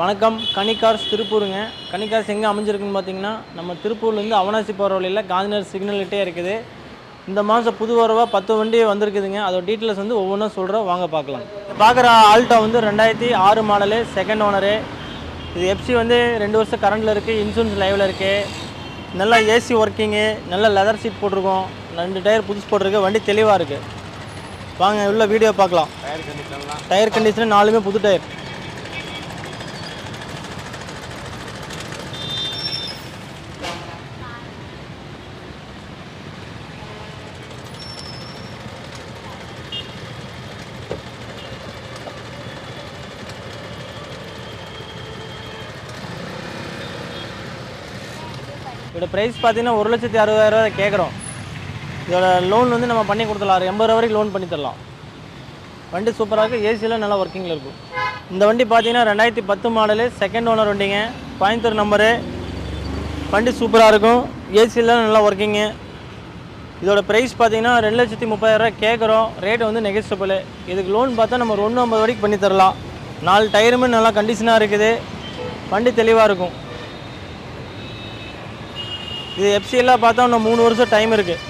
வணக்கம். கனிகார்ஸ் திருப்பூருங்க. கனிகார்ஸ் எங்கே அமைஞ்சிருக்குன்னு பார்த்தீங்கன்னா நம்ம திருப்பூர்லேருந்து அவனாசி போகிற வழியில் காந்திநகர் சிக்னல்கிட்டே இருக்குது. இந்த மாதம் புது வரவாக பத்து வண்டி வந்திருக்குதுங்க. அதோட டீட்டெயில்ஸ் வந்து ஒவ்வொன்றும் சொல்கிறோம் வாங்க பார்க்கலாம் பார்க்குற ஆல்டோ வந்து ரெண்டாயிரத்தி ஆறு மாடலு செகண்ட் ஓனரு இது எஃப்சி வந்து ரெண்டு வருஷம் கரண்டில் இருக்குது இன்சூரன்ஸ் லைவில் இருக்குது நல்லா ஏசி ஒர்க்கிங்கு நல்ல லெதர் சீட் போட்டிருக்கோம். ரெண்டு டயர் புதுசு போட்டிருக்கு. வண்டி தெளிவாக இருக்குது வாங்க உள்ள வீடியோ பார்க்கலாம். டயர் கண்டிஷன் நாலுமே புது டயர் இதோட ப்ரைஸ் பார்த்தீங்கன்னா ஒரு லட்சத்தி அறுபதாயிரரூவா கேட்குறோம். இதோட லோன் வந்து நம்ம பண்ணி கொடுத்துடலாம். எண்பது ரூபா வரைக்கும் லோன் பண்ணி தரலாம். வண்டி சூப்பராக இருக்குது ஏசியில் நல்லா ஒர்க்கிங்கில் இருக்கும். இந்த வண்டி பார்த்தீங்கன்னா ரெண்டாயிரத்தி பத்து மாடலு செகண்ட் ஓனர் வண்டிங்க. கோயம்புத்தூர் நம்பரு வண்டி சூப்பராக இருக்கும். ஏசியில் நல்லா ஒர்க்கிங்கு இதோட ப்ரைஸ் பார்த்தீங்கன்னா ரெண்டு லட்சத்தி முப்பதாயிரரூவா கேட்குறோம். ரேட் வந்து நெகஸ்டபுள் இதுக்கு லோன் பார்த்தா நம்ம ஒரு ஒன்று ஐம்பது வரைக்கும் பண்ணி தரலாம். நாலு டயருமே நல்லா கண்டிஷனாக இருக்குது. வண்டி தெளிவாக இருக்கும். இது எஃப்சியெல்லாம் பார்த்தா இன்னும் மூணு வருஷம் டைம் இருக்குது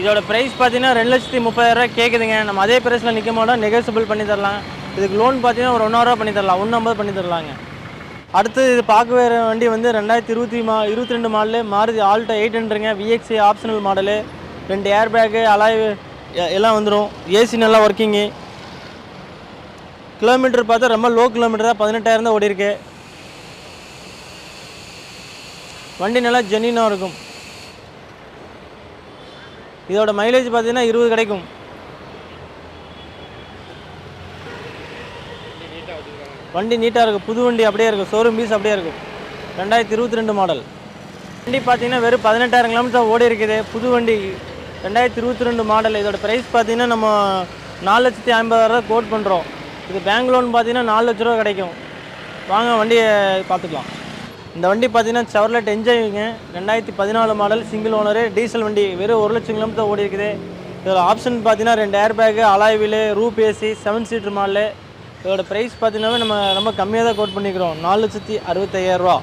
இதோட ப்ரைஸ் பார்த்தீங்கன்னா ரெண்டு லட்சத்தி முப்பதாயிரரூவா கேட்குதுங்க நம்ம அதே ப்ரைஸில் நிற்க மாட்டோம் நெகோசியபிள் பண்ணி தரலாம். இதுக்கு லோன் பார்த்தீங்கன்னா ஒரு ஒன்றாயிரூவா பண்ணி தரலாம். ஒன்று ஐம்பது பண்ணி தரலாங்க. அடுத்து இது பார்க்க வேறு வண்டி வந்து ரெண்டாயிரத்தி இருபத்தி மா இருபத்தி ரெண்டு மாடலு மாறுதி ஆல்டோ எயிட் ஹண்ட்ருங்க விஎக்ஸி ஆப்ஷனல் மாடலு ரெண்டு ஏர் பேக்கு அலாய் எல்லாம் வந்துடும் ஏசி நல்லா ஒர்க்கிங்கு கிலோமீட்டர் பார்த்தா ரொம்ப லோ கிலோமீட்டர் தான். பதினெட்டாயிரம் தான் ஓடி இருக்கு வண்டி நல்லா ஜென்யூனாக இருக்கும். இதோட மைலேஜ் பார்த்தீங்கன்னா இருபது கிடைக்கும். வண்டி நீட்டாக இருக்கும். புது வண்டி அப்படியே இருக்கும். ஷோரூம் பீஸ் அப்படியே இருக்கும். ரெண்டாயிரத்தி இருபத்தி ரெண்டு மாடல் வண்டி பார்த்தீங்கன்னா வெறும் பதினெட்டாயிரம் கிலோமீட்டர் ஓடி இருக்குது புது வண்டி ரெண்டாயிரத்தி இருபத்தி ரெண்டு மாடல் இதோட ப்ரைஸ் பார்த்தீங்கன்னா நம்ம நாலு லட்சத்தி ஐம்பதாயிரரூவா கோட் பண்ணுறோம் இது பேங்க் லோன் பார்த்தீங்கன்னா நாலு லட்ச ரூபா கிடைக்கும். வாங்க வண்டியை பார்த்துக்கலாம். இந்த வண்டி பார்த்தீங்கன்னா செவர்லெட் என்ஜாய்ங்க ரெண்டாயிரத்தி பதினாலு மாடல் சிங்கிள் ஓனரு டீசல் வண்டி. வெறும் ஒரு லட்சம் கிலோமீட்டர் ஓடி இருக்குது. இதோட ஆப்ஷன் பார்த்தீங்கன்னா ரெண்டு air bag alloy wheel roof AC seven seater model இதோட ப்ரைஸ் பார்த்தீங்கன்னா நம்ம ரொம்ப கம்மியாக தான் கோட் பண்ணிக்கிறோம். நாலு லட்சத்தி அறுபத்தையாயிரரூவா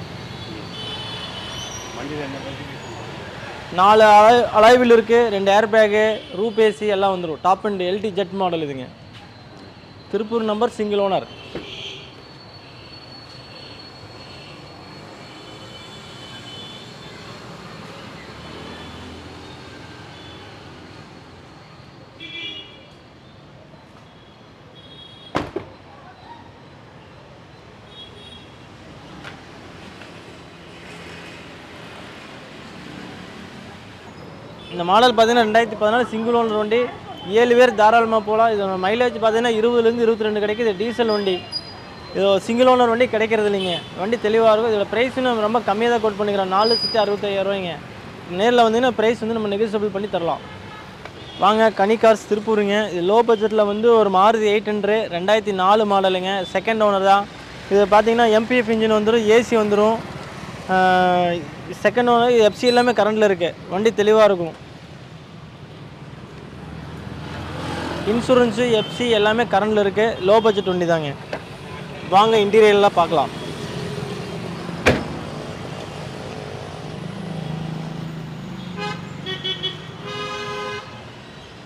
வண்டியில் என்ன நாலு அலாய் அலாய்வில் இருக்குது ரெண்டு ஏர் பேக்கு ரூப் ஏசி எல்லாம் வந்துடும் top and LD jet model இதுங்க. திருப்பூர் நம்பர் சிங்கிள் ஓனர் இந்த மாடல் பார்த்தீங்கன்னா ரெண்டாயிரத்தி பதினாலு சிங்கிள் ஓனர் வண்டி. ஏழு பேர் தாராளமாக போகலாம். இதோட மைலேஜ் பார்த்தீங்கன்னா இருபதுலேருந்து இருபத்தி ரெண்டு கிடைக்குது. டீசல் வண்டி. இது சிங்கிள் ஓனர் வண்டி கிடைக்கிறது இல்லைங்க. வண்டி தெளிவாக இருக்கும். இதோட ப்ரைஸும் நம்ம ரொம்ப கம்மியாக தான் கோட் பண்ணிக்கிறோம் நாலு லட்சத்தி அறுபத்தாயிரம் நேரில் வந்தீங்கன்னா ப்ரைஸ் வந்து நம்ம நெகோசியபிள் பண்ணி தரலாம். வாங்க கனிகார்ஸ் திருப்பூருங்க. இது லோ பட்ஜெட்டில் வந்து ஒரு மாருதி எயிட் ஹண்ட்ரட் ரெண்டாயிரத்தி நாலு மாடலுங்க. செகண்ட் ஓனர் தான். இது பார்த்தீங்கன்னா எம்பிஎஃப் இன்ஜின் வந்துடும் ஏசி வந்துடும் செகண்ட் ஓனர் எஃப்சி எல்லாமே கரண்டில் இருக்குது வண்டி தெளிவாக இருக்கும். இன்சூரன்ஸு எஃப்சி எல்லாமே கரண்டில் இருக்குது லோ பட்ஜெட் வண்டி தாங்க. வாங்க இன்டீரியர்லாம் பார்க்கலாம்.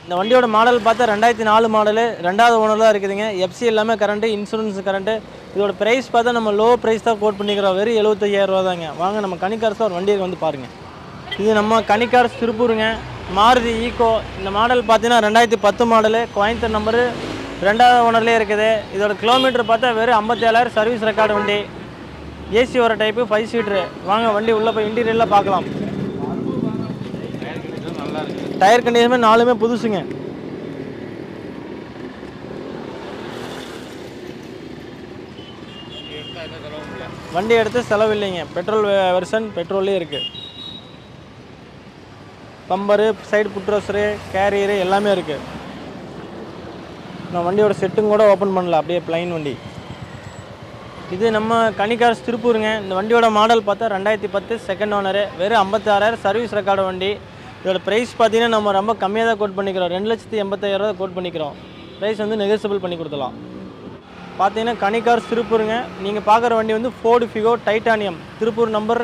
இந்த வண்டியோட மாடல் பார்த்தா ரெண்டாயிரத்தி நாலு மாடலு ரெண்டாவது ஓனர் தான் இருக்குதுங்க. எஃப்சி எல்லாமே கரண்ட்டு இன்சூரன்ஸ் கரண்ட்டு இதோட ப்ரைஸ் பார்த்தா நம்ம லோ ப்ரைஸ் தான் கோட் பண்ணிக்கிறோம். வெறும் எழுபத்தையாயிரம் ரூபா தாங்க. வாங்க நம்ம கனிகார்ஸ் ஒரு வண்டியை வந்து பாருங்கள் இது நம்ம கனிகார்ஸ் திருப்பூருங்க. மாருதி ஈகோ. இந்த மாடல் பார்த்தீங்கன்னா ரெண்டாயிரத்தி பத்து மாடலு. கோயம்புத்தூர் நம்பரு. ரெண்டாவது ஓனர்லேயே இருக்குது. இதோட கிலோமீட்டர் பார்த்தா வெறும் ஐம்பத்தேழாயிரம் சர்வீஸ் ரெக்கார்டு வண்டி. ஏசி வர டைப்பு ஃபைவ் சீட்ரு வாங்க வண்டி உள்ளே போய் இன்டீரியரில் பார்க்கலாம். டயர் கண்டிஷன் கண்டிஷனுமே நாலுமே புதுசுங்க. வண்டி எடுத்து செலவு இல்லைங்க. பெட்ரோல் வெர்ஷன் பெட்ரோல்லே இருக்குது பம்பரு சைடு புட்ரோசரு கேரியரு எல்லாமே இருக்குது நான் வண்டியோட செட்டும் கூட ஓப்பன் பண்ணல அப்படியே ப்ளைன் வண்டி. இது நம்ம கனிகார்ஸ் திருப்பூருங்க. இந்த வண்டியோட மாடல் பார்த்தா ரெண்டாயிரத்தி பத்து செகண்ட் ஓனரு வெறும் ஐம்பத்தாறாயிரம் சர்வீஸ் ரெக்கார்டு வண்டி. இதோட ப்ரைஸ் பார்த்தீங்கன்னா நம்ம ரொம்ப கம்மியாக தான் கோட் பண்ணிக்கிறோம். ரெண்டு லட்சத்தி எண்பத்தாயிரரூவா கோட் பண்ணிக்கிறோம். ப்ரைஸ் வந்து நெகோசியபிள் பண்ணி கொடுத்துலாம் பார்த்தீங்கன்னா கனிகார்ஸ் திருப்பூருங்க. நீங்கள் பார்க்குற வண்டி வந்து Ford Figo titanium Tiruppur number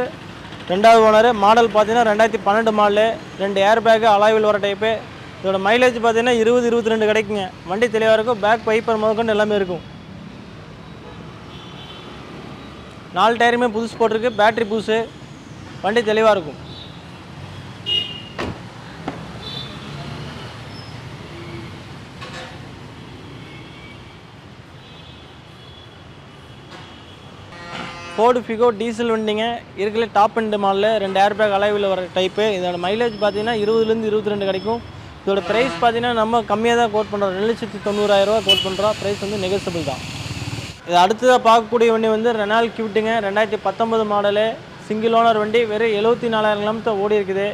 ரெண்டாவது ஓனர். மாடல் பார்த்தீங்கன்னா ரெண்டாயிரத்தி பன்னெண்டு மாடலு. ரெண்டு ஏர் பேக்கு அலாய்வில் வர டைப்பு இதோட மைலேஜ் பார்த்தீங்கன்னா இருபது இருபத்தி ரெண்டு கிடைக்குங்க. வண்டி தெளிவாக இருக்கும். பேக் பைப்பர் முதற்கொண்டு எல்லாமே இருக்கும். நாலு டயருமே புதுசு போட்டிருக்கு. பேட்ரி புதுசு. வண்டி தெளிவாக இருக்கும். ஃபோர்டு ஃபிகோ டீசல் வண்டிங்க. இருக்கல டாப் அண்ட் மாடலில் ரெண்டு ஏர் பேக் அலைவில் வர டைப்பு இதோட மைலேஜ் பார்த்தீங்கன்னா இருபதுலேருந்து இருபத்தி ரெண்டு கிடைக்கும். இதோட ப்ரைஸ் பார்த்தீங்கன்னா நம்ம கம்மியாக தான் கோட் பண்ணுறோம் ரெண்டு லட்சத்தி தொண்ணூறாயிரரூவா கோட் பண்ணுறோம் ப்ரைஸ் வந்து நெகசபிள் தான். இது அடுத்ததாக பார்க்கக்கூடிய வண்டி வந்து ரெனால் கியூட்டுங்க ரெண்டாயிரத்தி பத்தொம்பது மாடலு சிங்கிள் ஓனர் வண்டி. வெறும் எழுபத்தி நாலாயிரம் கிலோமீட்டர் ஓடி இருக்குது.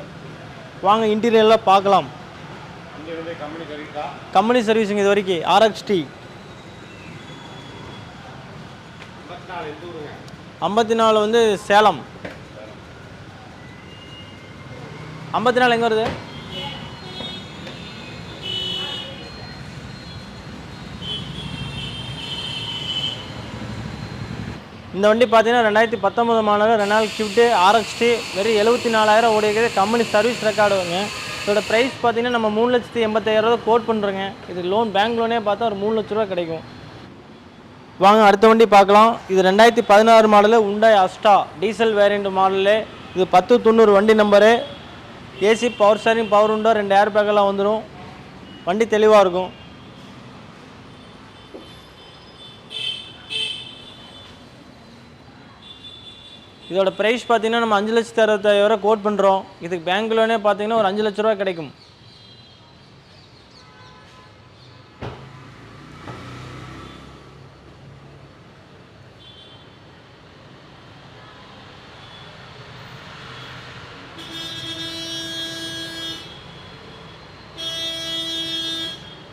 வாங்க இன்டீரியர்லாம் பார்க்கலாம். கம்பெனி கம்பெனி சர்வீஸுங்க இது வரைக்கும். ஆர்எக்ஸ்டி ஐம்பத்தி நாலு வந்து சேலம். ஐம்பத்தி நாலு எங்கே வருது? இந்த வண்டி பார்த்தீங்கன்னா ரெண்டாயிரத்தி பத்தொம்பது மாடல் ரெனால் கிஃப்ட்டு ஆர்எக்ஸ்டி வெறும் எழுபத்தி நாலாயிரம் ஓடிக்கிறது கம்பெனி சர்வீஸ் ரெக்கார்டுங்க இதோட ப்ரைஸ் பார்த்தீங்கன்னா நம்ம மூணு லட்சத்தி எண்பத்தாயிரம் ரூபா கோட் பண்ணுறோங்க இது லோன் பேங்க் லோனே பார்த்தா ஒரு மூணு லட்ச ரூபா கிடைக்கும். வாங்க அடுத்த வண்டி பார்க்கலாம். இது ரெண்டாயிரத்தி பதினாறு மாடலு உண்டாய் அஸ்டா டீசல் வேரியண்ட் மாடலு. இது பத்து தொண்ணூறு வண்டி number AC power steering power உண்டோ ரெண்டு ஏர் பேக்கெல்லாம் வந்துடும் வண்டி தெளிவாக இருக்கும். இதோட ப்ரைஸ் பார்த்தீங்கன்னா நம்ம அஞ்சு லட்சத்தி அறுபத்தாயிரம் ரூபா கோட் பண்ணுறோம் இதுக்கு பேங்க் லோனே பார்த்தீங்கன்னா ஒரு அஞ்சு லட்ச ரூபா கிடைக்கும்.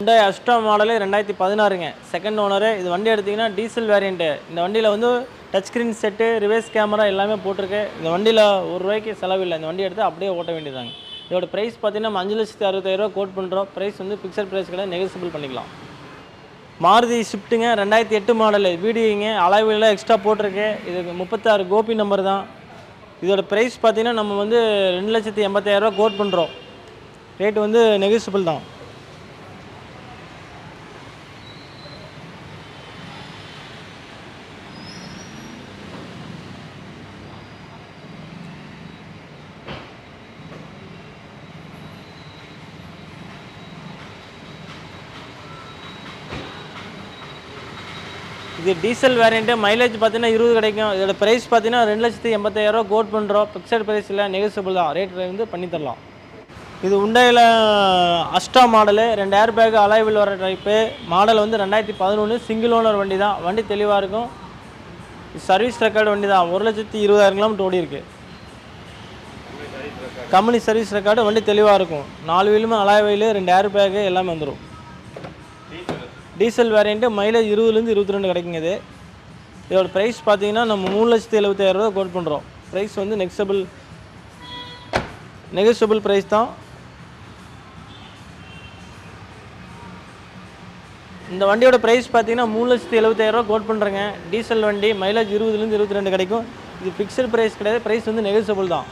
ஹுண்டாய் அஸ்டா மாடலு ரெண்டாயிரத்தி பதினாறுங்க. செகண்ட் ஓனரு இது வண்டி எடுத்திங்கன்னா டீசல் வேரியண்ட்டு இந்த வண்டியில் வந்து touch screen set reverse camera எல்லாமே போட்டிருக்கு. இந்த வண்டியில் ஒரு ரூபாய்க்கு செலவில்லை இந்த வண்டி எடுத்து அப்படியே ஓட்ட வேண்டியதாங்க இதோட ப்ரைஸ் பார்த்தீங்கன்னா நம்ம அஞ்சு லட்சத்தி அறுபத்தாயிரரூவா கோட் பண்ணுறோம் ப்ரைஸ் வந்து ஃபிக்ஸட் ப்ரைஸ் கிடையாது நெகசிபிள் பண்ணிக்கலாம். மாருதி ஷிஃப்ட்டுங்க ரெண்டாயிரத்தி எட்டு மாடலு வீடியோங்க அளவில் எக்ஸ்ட்ரா போட்டிருக்கு. இதுக்கு முப்பத்தாறு கோபி நம்பர் தான். இதோட ப்ரைஸ் பார்த்தீங்கன்னா நம்ம வந்து ரெண்டு லட்சத்தி எண்பத்தாயிரரூவா கோட் பண்ணுறோம் ரேட்டு வந்து நெகசிபிள் தான். இது டீசல் வேரியண்ட்டு மைலேஜ் பார்த்தீங்கன்னா இருபது கிடைக்கும். இதோட ப்ரைஸ் பார்த்தீங்கன்னா ரெண்டு லட்சத்தி எண்பத்தாயிரரூவா கோட் பண்ணுறோம் ஃபிக்ஸட் ப்ரைஸ் இல்லை நெகோசியபிள் தான். ரேட் வந்து பண்ணி தரலாம். இது உண்டையில் அஸ்டா மாடலு ரெண்டு ஏர் பேக் அலைவில் வர டைப்பு மாடல் வந்து ரெண்டாயிரத்தி பதினொன்று சிங்கிள் ஓனர் வண்டி தான் வண்டி தெளிவாக இருக்கும். சர்வீஸ் ரெக்கார்டு வண்டி தான் ஒரு லட்சத்தி இருபதாயிரம் கிலோமீட்டர் ஓடி இருக்கு கம்பெனி சர்வீஸ் ரெக்கார்டு வண்டி தெளிவாக இருக்கும். நாலு வீலுமே அலாய் வீலு ரெண்டு ஏர் பேக்கு எல்லாமே வந்துடும் டீசல் வேரியண்ட்டு மைலேஜ் இருபதுலேருந்து இருபத்தி ரெண்டு கிடைக்குங்க இது. இதோட ப்ரைஸ் பார்த்தீங்கன்னா நம்ம மூணு லட்சத்தி எழுபத்தாயிரம் ரூபா கோட் பண்ணுறோம் ப்ரைஸ் வந்து நெக்ஸபிள் நெகோசியபிள் ப்ரைஸ் தான். இந்த வண்டியோட ப்ரைஸ் பார்த்தீங்கன்னா மூணு லட்சத்தி எழுபத்தாயிரரூவா கோட் பண்ணுறேங்க டீசல் வண்டி மைலேஜ் இருபதுலேருந்து இருபத்தி ரெண்டு கிடைக்கும். இது ஃபிக்ஸட் ப்ரைஸ் கிடையாது. ப்ரைஸ் வந்து நெகசபிள் தான்.